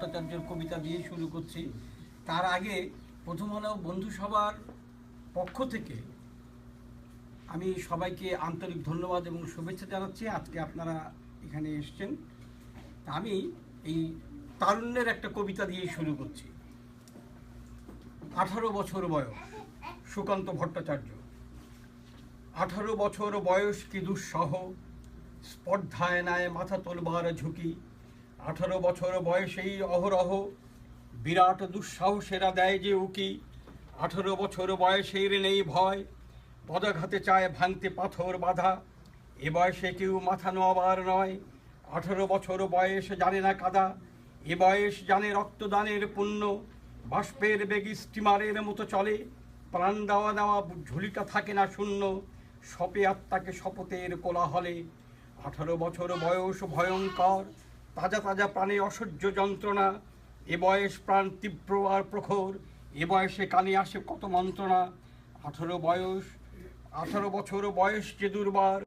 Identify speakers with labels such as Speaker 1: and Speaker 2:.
Speaker 1: ভট্টাচার্যের কবিতা দিয়ে শুরু করছি। তার আগে প্রথম হলো বন্ধুসভার পক্ষ থেকে আমি সবাইকে আন্তরিক ধন্যবাদ এবং শুভেচ্ছা জানাচ্ছি। আজকে আপনারা এখানে এসছেন। আমি এই তারুণ্যের একটা কবিতা দিয়ে শুরু করছি। আঠারো বছর বয়স, সুকান্ত ভট্টাচার্য। আঠারো বছর বয়স কি দুঃসহ, স্পর্ধায় নায় মাথা তোলবার ঝুঁকি আঠারো বছর বয়সেই অহরহ, বিরাট দুঃসাহসেরা দেয় যে উকি। আঠারো বছর বয়সের নেই ভয়, পদাঘাতে চায় ভাঙতে পাথর বাধা। এ বয়সে কেউ মাথা নোয়াবার নয়, আঠারো বছর বয়স জানে না কাদা। এ বয়স জানে রক্তদানের পুণ্য, বাষ্পের বেগী স্টিমারের মতো চলে। প্রাণ দেওয়া নেওয়া ঝুলিটা থাকে না শূন্য, সপে আত্মাকে শপথের কোলাহলে। আঠারো বছর বয়স ভয়ঙ্কর তাজা তাজা প্রাণে অসহ্য যন্ত্রণা, এ বয়স প্রাণ তীব্র আর প্রখর, এ বয়সে কানে আসে কত মন্ত্রণা। আঠারো বয়স, আঠারো বছর বয়স যে দুর্বার।